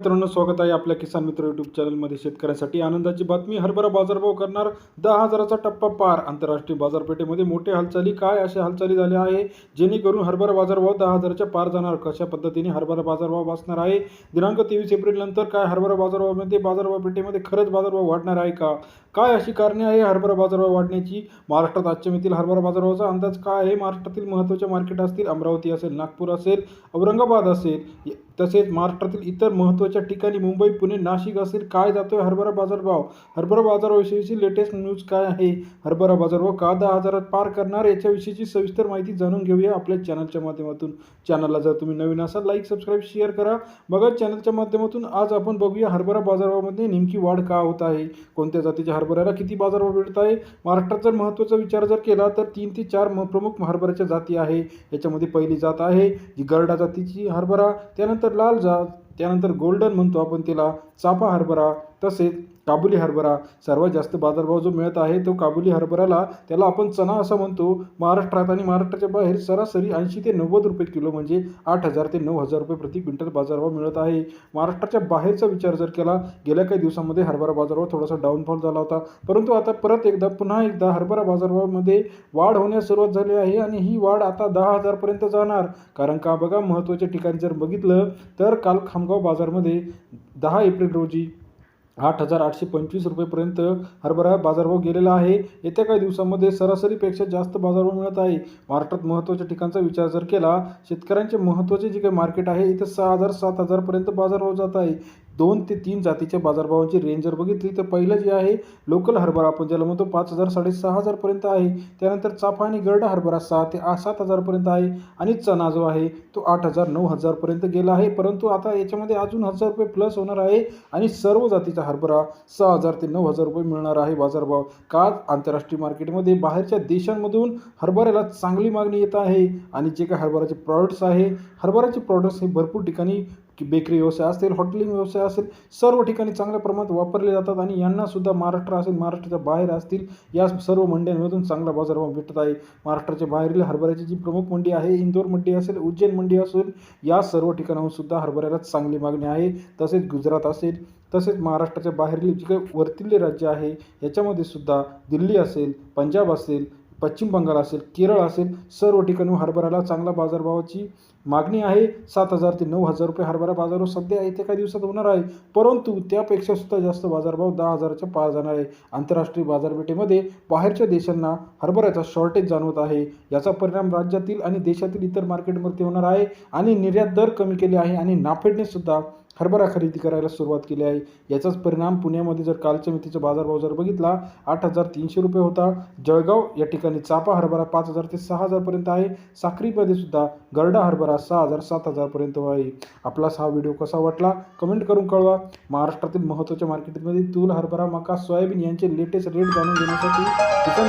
मित्रांनो स्वागत आहे आपल्या किसान मित्र युट्यूब चॅनलमध्ये शेतकऱ्यांसाठी. आनंदाची बातमी हरभरा बाजारभाव करणार दहा हजाराचा टप्पा पार. आंतरराष्ट्रीय बाजारपेठेमध्ये मोठे हालचाली काय अशा हालचाली झाल्या आहे जेणेकरून हरभरा बाजारभाव दहा हजाराच्या पार जाणार. कशा पद्धतीने हरभरा बाजारभाव वाचणार आहे? दिनांक तेवीस एप्रिल नंतर काय हरभरा बाजारभावामध्ये बाजारभावपेठेमध्ये खरंच बाजारभाव वाढणार आहे का? काय अशी कारणे आहे हरभरा बाजारभाव वाढण्याची? महाराष्ट्रात आजच्या मितील हरभरा बाजारभावाचा अंदाज काय आहे? महाराष्ट्रातील महत्त्वाच्या मार्केट असतील अमरावती असेल नागपूर असेल औरंगाबाद असेल तसेच महाराष्ट्रातील इतर महत्त्व महत्त्वाच्या ठिकाणी मुंबई पुणे नाशिक असेल. काय जातोय हरभरा बाजारभाव हरभरा बाजाराविषयीची लेटेस्ट न्यूज काय आहे? हरभरा बाजारभाव का दहा हजारात पार करणार याच्याविषयीची सविस्तर माहिती जाणून घेऊया आपल्या चॅनलच्या माध्यमातून. चॅनलला जर तुम्ही नवीन असाल लाईक सबस्क्राईब शेअर करा. बघा चॅनलच्या माध्यमातून आज आपण बघूया हरभरा बाजारभावामध्ये नेमकी वाढ का होत आहे? कोणत्या जातीच्या हरभऱ्याला किती बाजारभाव मिळत आहे? महाराष्ट्रात जर महत्त्वाचा विचार जर केला तर तीन ते चार म- प्रमुख हरभऱ्याच्या जाती आहे. याच्यामध्ये पहिली जात आहे जी गरडा जातीची हरभरा त्यानंतर लाल जात त्यानंतर गोल्डन म्हणतो आपण तिला चाफा हरभरा तसेच काबुली हरभरा सर्वात जास्त बाजारभाव जो मिळत आहे तो काबुली हरभऱ्याला त्याला आपण चणा असं म्हणतो. महाराष्ट्रात आणि महाराष्ट्राच्या बाहेर सरासरी ऐंशी ते नव्वद रुपये किलो म्हणजे आठ हजार ते नऊ हजार रुपये प्रति क्विंटल बाजारभाव मिळत आहे. महाराष्ट्राच्या बाहेरचा विचार जर केला गेल्या काही दिवसामध्ये हरभरा बाजारभाव थोडासा डाऊनफॉल झाला होता. परंतु आता परत एकदा पुन्हा एकदा हरभरा बाजारभावामध्ये वाढ होण्यास सुरुवात झाली आहे आणि ही वाढ आता दहा हजारपर्यंत जाणार. कारण का बघा महत्त्वाच्या ठिकाणी जर बघितलं तर काल खामगाव बाजारमध्ये दहा एप्रिल रोजी आठ हजार आठशे पंचवीस रुपयेपर्यंत हरभरा बाजारभाव गेलेला आहे. येत्या काही दिवसामध्ये सरासरीपेक्षा जास्त बाजारभाव मिळत आहे. महाराष्ट्रात महत्त्वाच्या ठिकाणचा विचार जर केला शेतकऱ्यांचे महत्त्वाचे जे काही मार्केट आहे इथं सहा हजार सात हजारपर्यंत बाजारभाव जात आहे. दोन ते तीन जातीच्या बाजारभावांची रेंज जर बघितली तर पहिलं जे आहे लोकल हरभरा आपण ज्याला म्हणतो पाच हजार साडेसहा हजारपर्यंत आहे. त्यानंतर चाफा आणि गरडा हरभरा सहा ते सात हजारपर्यंत आहे आणि चना जो आहे तो आठ हजार नऊ हजारपर्यंत गेला आहे. परंतु आता याच्यामध्ये अजून हजार रुपये प्लस होणार आहे आणि सर्व जातीचा हरभरा सहा हजार ते नऊ हजार रुपये मिळणार आहे बाजारभाव. का? आंतरराष्ट्रीय मार्केटमध्ये बाहेरच्या देशांमधून हरभऱ्याला चांगली मागणी येत आहे आणि जे काही हरभऱ्याचे प्रॉडक्ट्स आहे हरभऱ्याचे प्रॉडक्ट्स हे भरपूर ठिकाणी की बेकरी व्यवसाय असेल हॉटेलिंग व्यवसाय असेल सर्व ठिकाणी चांगल्या प्रमाणात वापरले जातात आणि यांनासुद्धा महाराष्ट्र असेल महाराष्ट्राच्या बाहेर असतील या सर्व मंड्यांमधून चांगला बाजारभाव भेटत आहे. महाराष्ट्राच्या बाहेरील हरभऱ्याची जी प्रमुख मंडी आहे इंदोर मंडी असेल उज्जैन मंडी असेल या सर्व ठिकाणाहून सुद्धा हरभऱ्याला चांगली मागणी आहे. तसेच गुजरात असेल तसेच महाराष्ट्राच्या बाहेरील जी काही वरतीले राज्य आहे याच्यामध्ये सुद्धा दिल्ली असेल पंजाब असेल पश्चिम बंगाल असेल केरळ असेल सर्व ठिकाणी हरभऱ्याला चांगला बाजारभावाची मागणी आहे. सात हजार ते नऊ हजार रुपये हरभरा बाजारभाव हो सध्या येत्या काही दिवसात होणार आहे. परंतु त्यापेक्षा सुद्धा जास्त बाजारभाव दहा हजाराच्या पार जाणार आहे. आंतरराष्ट्रीय बाजारपेठेमध्ये बाहेरच्या देशांना हरभऱ्याचा शॉर्टेज जाणवत आहे. याचा परिणाम राज्यातील आणि देशातील इतर मार्केटमध्ये होणार आहे. आणि निर्यात दर कमी केले आहे आणि नाफेडने सुद्धा हरभरा खरेदी करायला सुरुवात केली आहे. याचाच परिणाम पुण्यामध्ये जर कालच्या मितीचा बाजारभाव जर बघितला आठ हजार तीनशे रुपये होता. जळगाव या ठिकाणी चापा हरभरा पाच हजार ते सहा हजारपर्यंत आहे. साक्रीमध्ये सुद्धा गरडा हरभरा सहा हजार सात हजारपर्यंत आहे. आपलाच हा व्हिडिओ कसा वाटला? कमेंट करून कळवा. महाराष्ट्रातील महत्त्वाच्या मार्केटमध्ये तूल हरभरा मका सोयाबीन यांचे लेटेस्ट रेट जाणून घेण्यासाठी किसान